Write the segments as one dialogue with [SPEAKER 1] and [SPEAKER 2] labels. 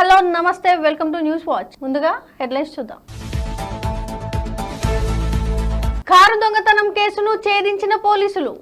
[SPEAKER 1] Hello నమస్తే welcome to news watch. ముందుగా headlines చూద్దాం. కారు దొంగతనం కేసును ఛేదించిన పోలీసులు.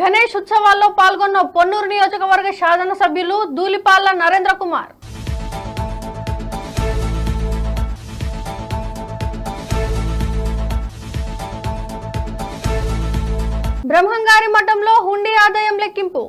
[SPEAKER 1] గణేష్ ఉత్సవాల్లో పాల్గొన్న పొన్నూరు నియోజకవర్గ శాసన సభ్యులు ధూళిపాళ్ళ నరేంద్ర కుమార్. బ్రహ్మంగారి మఠంలో హుండీ ఆదాయం లెక్కింపు.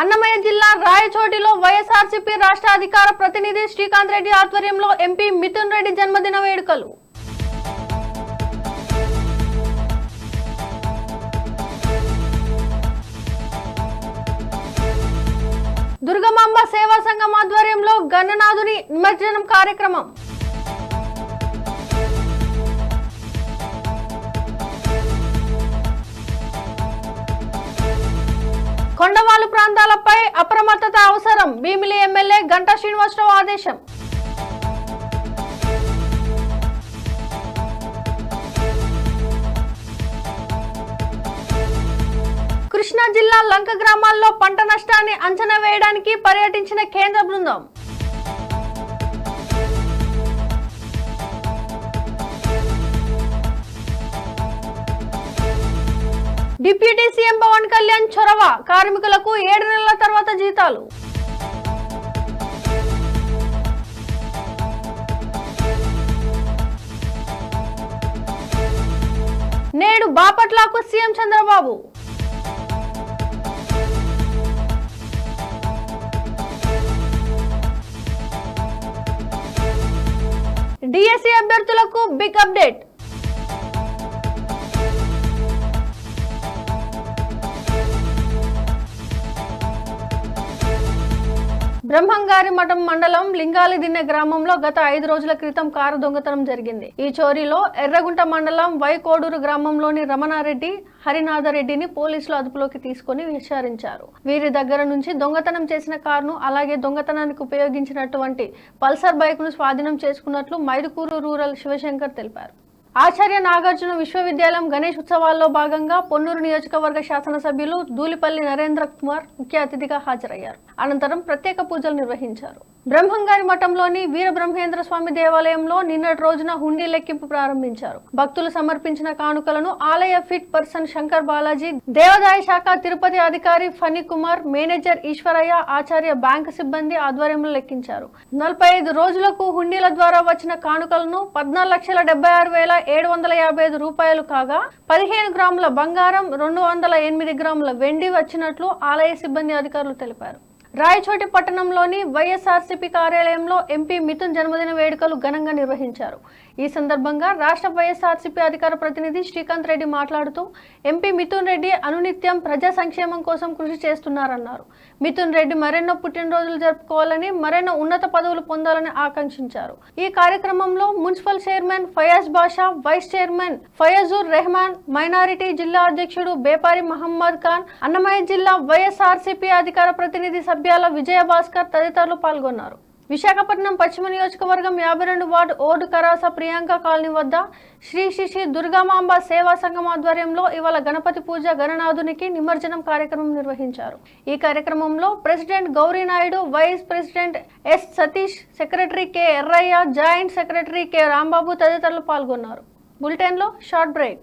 [SPEAKER 1] అన్నమయ్య జిల్లా రాయచోటిలో వైఎస్ఆర్సీపీ రాష్ట్ర అధికార ప్రతినిధి శ్రీకాంత్ రెడ్డి ఆధ్వర్యంలో ఎంపీ మిథున్ రెడ్డి జన్మదిన వేడుకలు. దుర్గమాంబ సేవా సంఘం ఆధ్వర్యంలో గణనాథుని నిమజ్జనం కార్యక్రమం. కొండవాలు ప్రాంతాలపై అప్రమత్తత అవసరం. భీమిలి ఎమ్మెల్యే గంటా శ్రీనివాసరావు ఆదేశం. కృష్ణా జిల్లా లంక గ్రామాల్లో పంట నష్టాన్ని అంచనా వేయడానికి పర్యటించిన కేంద్ర బృందం. డిప్యూటీ సీఎం పవన్ కళ్యాణ్ చొరవ కార్మికులకు ఏడు నెలల తర్వాత జీతాలు. నేడు బాపట్లకు సీఎం చంద్రబాబు. డిఎస్సి అభ్యర్థులకు బిగ్ అప్డేట్. బ్రహ్మంగారి మఠం మండలం లింగాలిదిన్నె గ్రామంలో గత ఐదు రోజుల క్రితం కారు దొంగతనం జరిగింది. ఈ చోరీలో ఎర్రగుంట మండలం వైకోడూరు గ్రామంలోని రమణారెడ్డి హరినాథరెడ్డిని పోలీసులు అదుపులోకి తీసుకొని విచారించారు. వీరి దగ్గర నుంచి దొంగతనం చేసిన కారును అలాగే దొంగతనానికి ఉపయోగించినటువంటి పల్సర్ బైక్ను స్వాధీనం చేసుకున్నట్లు మైదుకూరు రూరల్ శివశంకర్ తెలిపారు. ఆచార్య నాగార్జున విశ్వవిద్యాలయం గణేష్ ఉత్సవాల్లో భాగంగా పొన్నూరు నియోజకవర్గ శాసనసభ్యులు దూలిపల్లి నరేంద్ర కుమార్ ముఖ్య అతిథిగా హాజరయ్యారు. అనంతరం ప్రత్యేక పూజలు నిర్వహించారు. బ్రహ్మంగారి మఠంలోని వీర బ్రహ్మేంద్ర స్వామి దేవాలయంలో నిన్నటి రోజున హుండీ లెక్కింపు ప్రారంభించారు. భక్తులు సమర్పించిన కానుకలను ఆలయ ఫిట్ పర్సన్ శంకర్ బాలాజీ దేవాదాయ శాఖ తిరుపతి అధికారి ఫణి కుమార్ మేనేజర్ ఈశ్వరయ్య ఆచార్య బ్యాంకు సిబ్బంది ఆధ్వర్యంలో లెక్కించారు. నలభై ఐదు రోజులకు హుండీల ద్వారా వచ్చిన కానుకలను పద్నాలుగు లక్షల డెబ్బై ఆరు వేల ఏడు వందల యాభై ఐదు రూపాయలు కాగా పదిహేను గ్రాముల బంగారం రెండు వందల ఎనిమిది గ్రాముల వెండి వచ్చినట్లు ఆలయ సిబ్బంది అధికారులు తెలిపారు. రాయచోటి పట్టణంలోని వైఎస్ఆర్సీపీ కార్యాలయంలో ఎంపీ మిథున్ జన్మదిన వేడుకలు ఘనంగా నిర్వహించారు. ఈ సందర్భంగా రాష్ట్ర వైఎస్ఆర్సీపీ అధికార ప్రతినిధి శ్రీకాంత్ రెడ్డి మాట్లాడుతూ ఎంపీ మిథున్ రెడ్డి అనునిత్యం ప్రజా సంక్షేమం కోసం కృషి చేస్తున్నారన్నారు. మిథున్ రెడ్డి మరెన్నో పుట్టినరోజులు జరుపుకోవాలని మరెన్నో ఉన్నత పదవులు పొందాలని ఆకాంక్షించారు. ఈ కార్యక్రమంలో municipal chairman Fayaz Basha vice chairman Fayazur Rehman minority జిల్లా అధ్యక్షుడు బేపారి మహమ్మద్ ఖాన్ అన్నమయ్య జిల్లా వైఎస్ఆర్సీపీ అధికార ప్రతినిధి సభ్యులు విజయ భాస్కర్ తదితరులు పాల్గొన్నారు. విశాఖపట్నం పశ్చిమ నియోజకవర్గం యాభై రెండు వార్డు ఓడు కరాస ప్రియాంక కాలనీ వద్ద శ్రీ శ్రీ శ్రీ దుర్గామాంబ సేవా సంఘం ఆధ్వర్యంలో ఇవాళ గణపతి పూజ గణనాథునికి నిమజ్జనం కార్యక్రమం నిర్వహించారు. ఈ కార్యక్రమంలో president Gauri Naidu vice president S Satish secretary K Errayya joint secretary K Rambabu తదితరులు పాల్గొన్నారు. బులెటిన్లో షార్ట్ బ్రేక్.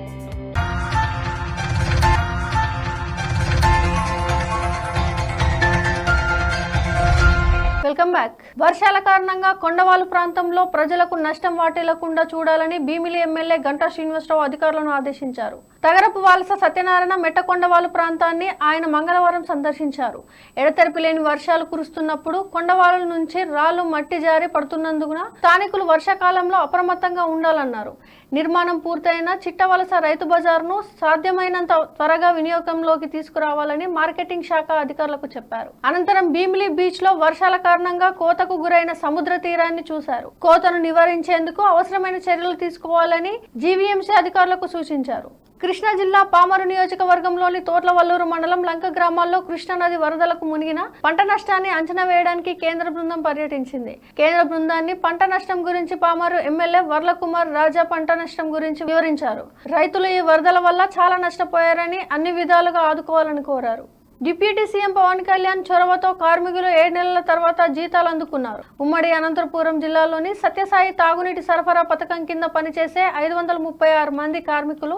[SPEAKER 1] Welcome back. వర్షాల కారణంగా కొండవాలు ప్రాంతంలో ప్రజలకు నష్టం వాటిల్లకుండా చూడాలని భీమిలి ఎమ్మెల్యే గంటా శ్రీనివాసరావు అధికారులను ఆదేశించారు. తగరపు వాలస సత్యనారాయణ మెట్టకొండవాలు ప్రాంతాన్ని ఆయన మంగళవారం సందర్శించారు. ఎడతెరిపి లేని వర్షాలు కురుస్తున్నప్పుడు కొండవాళ్ళ నుంచి రాళ్ళు మట్టి జారి పడుతున్నందున స్థానికులు వర్షాకాలంలో అప్రమత్తంగా ఉండాలన్నారు. నిర్మాణం పూర్తయిన చిట్టవలస రైతు బజార్ను సాధ్యమైనంత త్వరగా వినియోగంలోకి తీసుకురావాలని మార్కెటింగ్ శాఖ అధికారులకు చెప్పారు. అనంతరం భీమిలి బీచ్లో వర్షాల కారణంగా కోతకు గురైన సముద్ర తీరాన్ని చూశారు. కోతను నివారించేందుకు అవసరమైన చర్యలు తీసుకోవాలని జీవీఎంసీ అధికారులకు సూచించారు. కృష్ణా జిల్లా పామరు నియోజకవర్గంలోని తోట్లవల్లూరు మండలం లంక గ్రామాల్లో కృష్ణా నది వరదలకు మునిగిన పంట నష్టాన్ని అంచనా వేయడానికి కేంద్ర బృందం పర్యటించింది. కేంద్ర బృందాన్ని పంట నష్టం గురించి పామరు ఎమ్మెల్యే వర్లకుమార్ రాజా పంట నష్టం గురించి వివరించారు. రైతులు ఈ వరదల వల్ల చాలా నష్టపోయారని అన్ని విధాలుగా ఆదుకోవాలని కోరారు. డిప్యూటీ సీఎం పవన్ కళ్యాణ్ చొరవతో కార్మికులు ఏడు నెలల తర్వాత జీతాలు అందుకున్నారు. ఉమ్మడి అనంతపురం జిల్లాలోని సత్యసాయి తాగునీటి సరఫరా పథకం కింద పనిచేసే ఐదు వందల ముప్పై ఆరు మంది కార్మికులు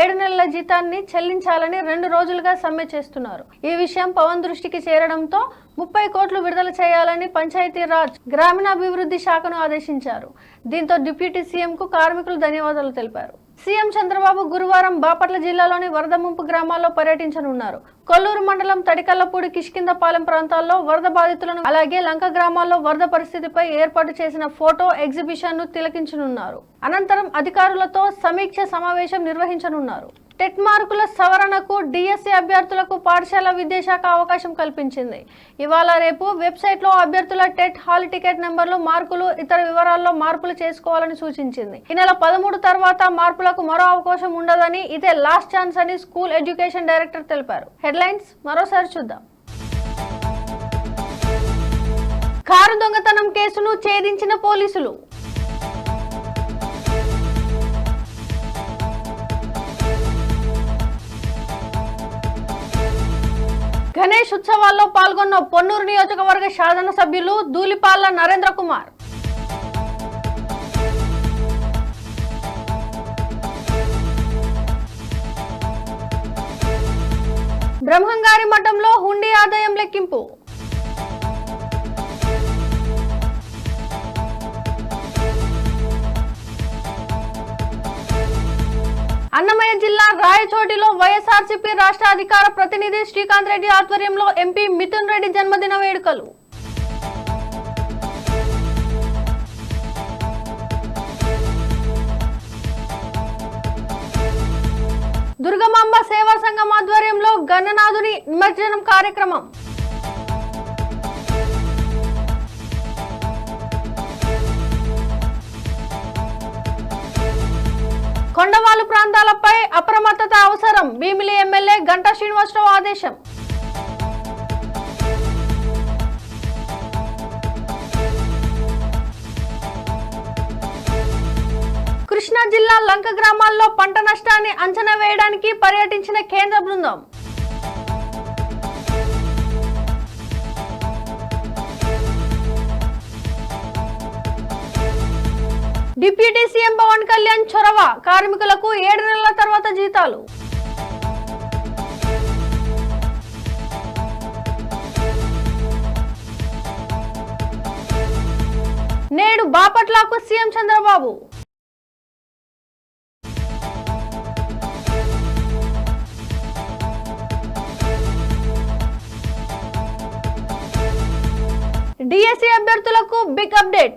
[SPEAKER 1] ఏడు నెలల జీతాన్ని చెల్లించాలని రెండు రోజులుగా సమ్మె చేస్తున్నారు. ఈ విషయం పవన్ దృష్టికి చేరడంతో ముప్పై కోట్లు విడుదల చేయాలని పంచాయతీరాజ్ గ్రామీణాభివృద్ధి శాఖను ఆదేశించారు. దీంతో డిప్యూటీ సీఎంకు కార్మికులు ధన్యవాదాలు తెలిపారు. సీఎం చంద్రబాబు గురువారం బాపట్ల జిల్లాలోని వరద ముంపు గ్రామాల్లో పర్యటించనున్నారు. కొల్లూరు మండలం తడికల్లపూడి కిష్కిందపాలెం ప్రాంతాల్లో వరద బాధితులను అలాగే లంక గ్రామాల్లో వరద పరిస్థితిపై ఏర్పాటు చేసిన ఫోటో ఎగ్జిబిషన్ను తిలకించనున్నారు. అనంతరం అధికారులతో సమీక్ష సమావేశం నిర్వహించనున్నారు. టెట్ మార్కుల సవరణకు డిఎస్సి అభ్యర్థులకు పాఠశాల విద్యాశాఖ అవకాశం కల్పించింది. ఇవాళ రేపు వెబ్సైట్లో అభ్యర్థుల టెట్ హాల్ టికెట్ నెంబర్లు మార్కులు ఇతర వివరాల్లో మార్పులు చేసుకోవాలని సూచించింది. ఈ నెల పదమూడు తర్వాత మార్పులకు మరో అవకాశం ఉండదని ఇదే లాస్ట్ ఛాన్స్ అని స్కూల్ ఎడ్యుకేషన్ డైరెక్టర్ తెలిపారు. హెడ్లైన్స్ మరోసారి చూద్దాం. కారు దొంగతనం కేసును ఛేదించిన పోలీసులు. గణేష్ ఉత్సవాల్లో పాల్గొన్న పొన్నూరు నియోజకవర్గ శాసనసభ్యులు దూలిపాల నరేంద్ర కుమార్. బ్రహ్మంగారి మఠంలో హుండీ ఆదాయం లెక్కింపు. అన్నమయ్య జిల్లా రాయచోటిలో వైఎస్ఆర్సీపీ రాష్ట్ర అధికార ప్రతినిధి శ్రీకాంత్ రెడ్డి ఆధ్వర్యంలో ఎంపీ మిథున్ రెడ్డి జన్మదిన వేడుకలు. దుర్గమాంబ సేవా సంఘం ఆధ్వర్యంలో గణనాథుని నిమజ్జనం కార్యక్రమం. కొండవాలు ప్రాంతాలపై అప్రమత్తత అవసరం. భీమిలి ఎమ్మెల్యే గంటా శ్రీనివాసరావు ఆదేశం. కృష్ణా జిల్లా లంక గ్రామాల్లో పంట నష్టాన్ని అంచనా వేయడానికి పర్యటించిన కేంద్ర బృందం. డిప్యూటీ సీఎం పవన్ కళ్యాణ్ చొరవ. కార్మికులకు ఏడు నెలల తర్వాత జీతాలు. నేడు బాపట్లకు సీఎం చంద్రబాబు. డిఎస్సీ అభ్యర్థులకు బిగ్ అప్డేట్.